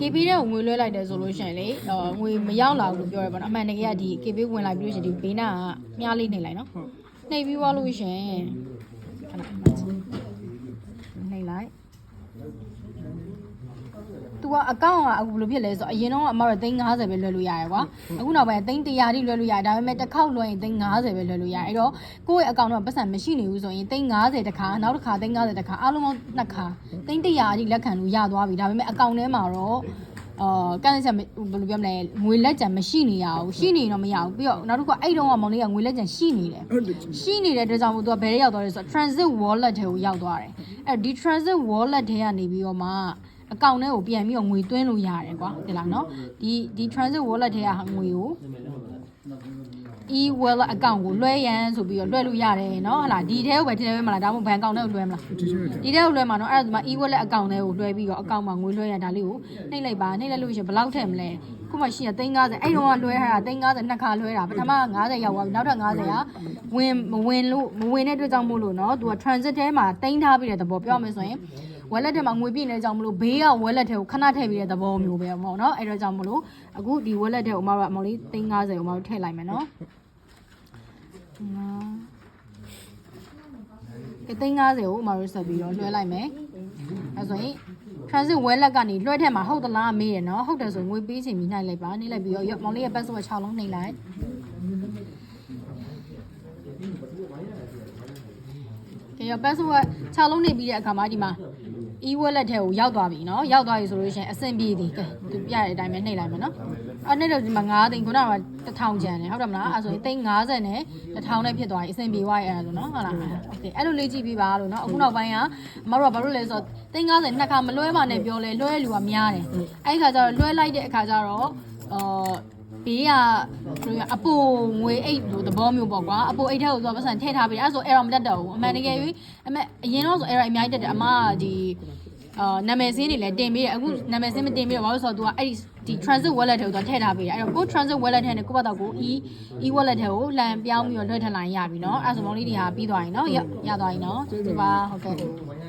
KB တဲ့ကိုငွေလွှဲလိုက်တယ်ဆိုလို့ရှိရင်လေဟောငွေမရောက်လာဘူးလို့ပြောရပါတော့အမှန်တကယ်ကဒီ KB ဝင်လာပြီးလို့ရှိရင်ဒီဘေးနာကမြားလေးနှိပ်လိုက်နော်နှိပ်ပြီးသွားလို့ရှိရင်ခဏမှတ်ချင်နှိပ်လိုက် သူကအကောင့်ကအခုဘယ်လိုဖြစ်လဲဆိုတော့အရင်တော့အမတို့350ပဲလွှဲလို့ရတယ်ကွာအခုနောက်ပိုင်း300တိလွှဲလို့ရတယ်ဒါပေမဲ့တစ်ခေါက်လွှဲရင်350ပဲလွှဲလို့ရတယ်အဲ့တော့ကိုယ့်ရဲ့အကောင့်တော့ပတ်စံမရှိနေဘူးဆိုရင်350တစ်ခါနောက်တစ်ခါ350တစ်ခါအားလုံးပေါင်းနှစ်ခါ300အထိလက်ခံလို့ရသွားပြီဒါပေမဲ့အကောင့်ထဲမှာတော့အာကန့်ချက်ဘယ်လိုပြောမလဲငွေလက်ကြံမရှိနေရဘူးရှိနေရင်တော့မရဘူးပြီးတော့နောက်တစ်ခုကအဲ့တုန်းကမောင်လေးကငွေလက်ကြံရှိနေတယ်ဟုတ်တယ်ရှိနေတဲ့အတွက်ကြောင့်မို့သူကဘယ်ရောက်သွားလဲဆိုတော့ transit wallet ထဲကိုရောက်သွားတယ်အဲ့ဒီ transit wallet ထဲကနေပြီးတော့မှ အကောင့်ထဲကိုပြန်ပြီးတော့ငွေသွင်းလို့ရတယ်ကွာဒီလားနော်ဒီဒီ transit wallet ထဲကငွေကို e wallet အကောင့်ကိုလွှဲရန်ဆိုပြီးတော့လွှဲလို့ရတယ်နော်ဟလာဒီထဲကိုပဲထည့်လွှဲမလားဒါမှမဟုတ်ဘဏ်အကောင့်ထဲကိုလွှဲမလားဒီလိုလေဒီထဲကိုလွှဲမှာနော်အဲ့ဒါဆိုမှ e wallet အကောင့်ထဲကိုလွှဲပြီးတော့အကောင့်မှာငွေလွှဲရဒါလေးကိုနှိပ်လိုက်ပါနှိပ်လိုက်လို့ရှိရင်ဘယ်လောက်ထည့်မလဲခုမှရှိရ350အဲ့တော့ကလွှဲထားတာ350နှစ်ခါလွှဲတာပထမက90ရောက်သွားပြီနောက်ထပ်90ကဝင်မဝင်လို့မဝင်တဲ့အတွက်ကြောင့်မို့လို့နော်သူက transit ထဲမှာတင်ထားပြီးတဲ့သဘောပြောမယ်ဆိုရင် wallet ထဲမှာငွေပြည့်နေတဲ့ကြောင့်မလို့ဘေးက wallet ထဲကိုခဏထည့်ပြီးတဲ့သဘောမျိုးပဲပေါ့နော်အဲ့တော့ကြောင့်မလို့အခုဒီ wallet ထဲကိုအမတို့ကအမော်လေး350ကိုအမတို့ထည့်လိုက်မယ်နော်နော်ကဲ350ကိုအမတို့ဆက်ပြီးတော့လွှဲလိုက်မယ်အဲဆိုရင် transit wallet ကနေလွှဲထက်မှာဟုတ်သလားမေးရနော်ဟုတ်တယ်ဆိုရင်ငွေပေးချင်ပြီးနှိုက်လိုက်ပါနှိုက်လိုက်ပြီးတော့ရောမောင်လေးရဲ့ password 6လုံးနှိပ်လိုက်ကဲရော password 6လုံးနှိပ်ပြီးတဲ့အခါမှာဒီမှာ e wallet ထဲကိုရောက်သွားပြီเนาะရောက်သွားပြီဆိုလို့ရှိရင်အဆင်ပြေသည်ကဲသူပြရတဲ့အတိုင်းပဲနှိပ်လိုက်မယ်เนาะအဲ့နှိပ်လို့ဒီမှာ9သိန်းခုနက1000ကျန်တယ်ဟုတ်တယ်မလားအဲ့ဆိုရင်သိန်း50နဲ့1000နဲ့ဖြစ်သွားပြီအဆင်ပြေသွားရဲ့အဲ့ဒါဆိုเนาะဟုတ်လားโอเคအဲ့လိုလေးကြည့်ပြီးပါလို့เนาะအခုနောက်ပိုင်းကအမတို့ကဘာလို့လဲဆိုတော့သိန်း50နှစ်ခါမလွှဲပါနဲ့ပြောလဲလွှဲလူကများတယ်အဲ့ဒီခါကျတော့လွှဲလိုက်တဲ့အခါကျတော့အော် ဘေးကဘယ်လိုရအပိုငွေအိတ်လို့သဘောမျိုးပေါ့ကွာအပိုအိတ်ထဲကိုသွားပတ်စံထည့်ထားပြီးအဲ့ဆို error မတက်တော့ဘူးအမှန်တကယ်ကြီးအမေအရင်တော့ဆို error အများကြီးတက်တယ်အမကဒီအာနာမည်စင်းတွေလည်းတင်ပေးတယ်အခုနာမည်စင်းမတင်ပေးတော့ဘာလို့ဆိုတော့ तू ကအဲ့ဒီဒီ transit wallet ထဲကိုသူထည့်ထားပေးတယ်အဲ့တော့ကို transit wallet ထဲနဲ့ကိုယ့်ဘက်တော့ကို e e wallet ထဲကိုလန်ပြောင်းပြီးတော့လွှဲထည့်လိုက်ရပြီเนาะအဲ့ဆိုမောင်လေးတွေဟာပြီးသွားရင်เนาะရရသွားရင်เนาะကျေးဇူးပါဟုတ်ကဲ့